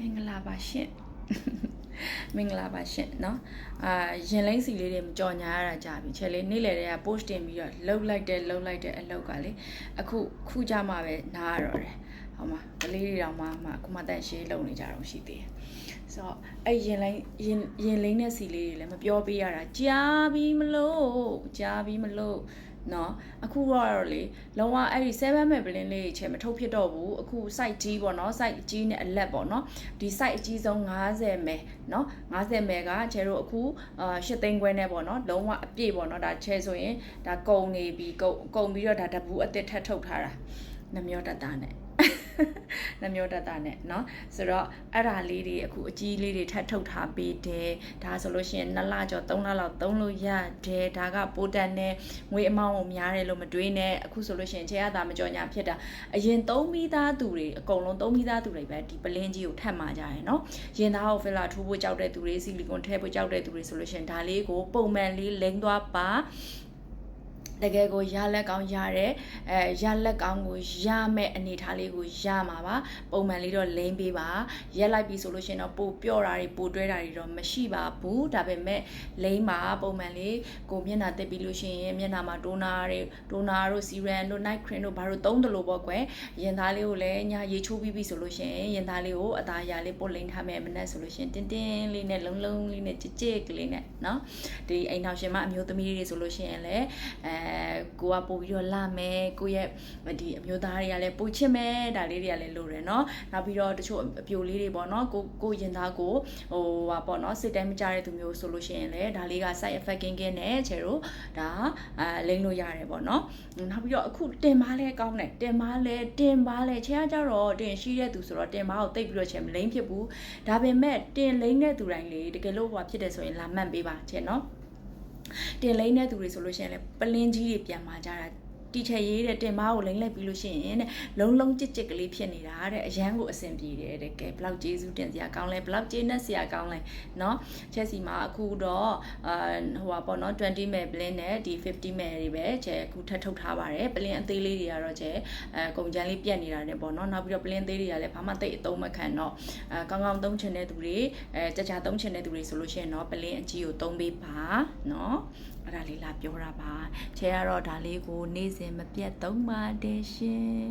မင်္ဂလာပါရှင်မင်္ဂလာပါရှင်เนาะအာရင်လိမ့်စီလေးတွေမကြော်ညာရတာကြာပြီချက်လေးနေ့လည်တည်းက post တင်ပြီးတော့လှုပ်လိုက်တယ်လှုပ်လိုက်တယ်အလုပ်ကလေအခုခုကြမှာပဲနားရတော့တယ်ဟောမှာကလေးတွေတောင်မှမှအခုမှတန်ရှေးလုံနေကြတော့ရှိသေးတယ်ဆိုတော့အဲ့ရင်လိမ့်ရင်ရင်လိမ့်တဲ့စီလေးတွေလည်းမပြောပေးရတာကြာပြီမလို့ကြာပြီမလို့ နော်အခုတော့လေလုံးဝအဲ့ဒီ7 map blend လေးချေမထုတ်ဖြစ်တော့ဘူးအခု site ကြီးပေါ့နော် site ကြီးနဲ့အလက်ပေါ့နော်ဒီ site အကြီးဆုံး90 meg နော်90 meg ကချေတို့အခုအာ8သိန်းခွဲနဲ့ပေါ့နော်လုံးဝအပြည့်ပေါ့နော်ဒါချေဆိုရင်ဒါကုံနေပြီကုံကုံပြီးတော့ဒါတပူအသစ်ထပ်ထုတ်ထားတာနှမျောတတနဲ့ နှမျောတတနဲ့เนาะဆိုတော့အဲ့ဒါလေးတွေအခုအကြီးလေးတွေထပ်ထုတ်ထားပေးတယ်ဒါဆိုလို့ရှိရင်2လကျော်3လလောက်သုံးလို့ရတယ်ဒါကပိုတန်နဲ့ငွေအမောင်းကိုများတယ်လို့မတွေးနဲ့အခုဆိုလို့ရှိရင်ခြေရတာမကြော်ညာဖြစ်တာအရင်သုံးမိသားသူတွေအကုန်လုံးသုံးမိသားသူတွေပဲဒီပလင်းကြီးကိုထပ်มาကြတယ်เนาะရင်သားကိုဖီလာထိုးဖို့ကြောက်တဲ့သူတွေဆီလီကွန်ထည့်ဖို့ကြောက်တဲ့သူတွေဆိုလို့ရှိရင်ဒါလေးကိုပုံမှန်လေးလိမ့်သွားပါ တကယ်ကိုရလက်ကောင်းရတဲ့အဲရလက်ကောင်းကိုရမဲ့အနေထားလေးကိုရမှာပါပုံမှန်လေးတော့လိမ့်ပေးပါရက်လိုက်ပြီဆိုလို့ရှိရင်တော့ပိုပြော့တာတွေပိုတွဲတာတွေတော့မရှိပါဘူးဒါပေမဲ့လိမ့်ပါပုံမှန်လေးကိုမျက်နှာတက်ပြီးလို့ရှိရင်မျက်နှာမှာတိုနာတွေတိုနာတို့စီရန်တို့ night cream တို့ဘာလို့သုံးတယ်လို့ပေါ့ကွယ်ရင်သားလေးကိုလည်းညရေချိုးပြီးပြီဆိုလို့ရှိရင်ရင်သားလေးကိုအသားရလေးပုတ်လိမ့်ထားမယ်မနဲ့ဆိုလို့ရှိရင်တင်းတင်းလေးနဲ့လုံးလုံးလေးနဲ့ကြစ်ကြစ်ကလေးနဲ့เนาะဒီအိမ်ထောင်ရှင်မအမျိုးသမီးတွေဆိုလို့ရှိရင်လည်းအဲ ကိုကပို့ပြီးတော့လာမယ်ကိုရဲ့ဒီအမျိုးသားတွေကလည်းပို့ချစ်မယ်ဒါလေးတွေကလည်းလိုတယ်เนาะနောက်ပြီးတော့တချို့အပြိုလေးတွေပေါ့เนาะကိုကိုရင်သားကိုဟိုဟာပေါ့เนาะစစ်တိုင်းမကြတဲ့သူမျိုးဆိုလို့ရှိရင်လည်းဒါလေးက side effect ကင်းကင်းနဲ့ချေတို့ဒါအာလိမ့်လို့ရတယ်ပေါ့เนาะနောက်ပြီးတော့အခုတင်ပါလဲကောင်းတယ်တင်ပါလဲတင်ပါလဲချေကကြတော့တင်ရှိတဲ့သူဆိုတော့တင်ပါကိုတိတ်ပြီးတော့ချေမလိမ့်ဖြစ်ဘူးဒါပေမဲ့တင်လိမ့်တဲ့သူတိုင်းလေတကယ်လို့ဟိုဖြစ်တယ်ဆိုရင်လာမှတ်ပေးပါချေเนาะ တင်လိမ့်တဲ့သူတွေဆိုလို့ရှိရင်လည်းပလင်းကြီးတွေပြန်มาကြတာ တီချယ်ရေးတဲ့တင်မားကိုလိမ့်လိုက်ပြီးလို့ရှိရင်တဲ့လုံးလုံးကြစ်ကြစ်ကလေးဖြစ်နေတာတဲ့အရန်ကိုအဆင်ပြေတယ်တဲ့ကဲဘလောက်ကျေးဇူးတင်စရာကောင်းလဲဘလောက်ကျေးနပ်စရာကောင်းလဲเนาะချက်စီမှာအခုတော့အာဟိုပါပေါ့နော်20 ml blend နဲ့ဒီ50 ml တွေပဲကျဲအခုထပ်ထုတ်ထားပါတယ်ပလင်းအသေးလေးတွေကတော့ကျဲအဲကုန်ချမ်းလေးပြက်နေတာနဲ့ပေါ့နော်နောက်ပြီးတော့ပလင်းသေးတွေကလည်းဘာမှတိတ်အသုံးမခံတော့အဲကောင်းကောင်းသုံးချင်တဲ့သူတွေအဲကြကြသုံးချင်တဲ့သူတွေဆိုလို့ရှိရင်တော့ပလင်းအကြီးကိုသုံးပေးပါเนาะ အဲ့ဒါလေးလာပြောတာပါချဲကတော့ဒါလေးကိုနေ့စဉ်မပြတ်သုံးပါတယ်ရှင်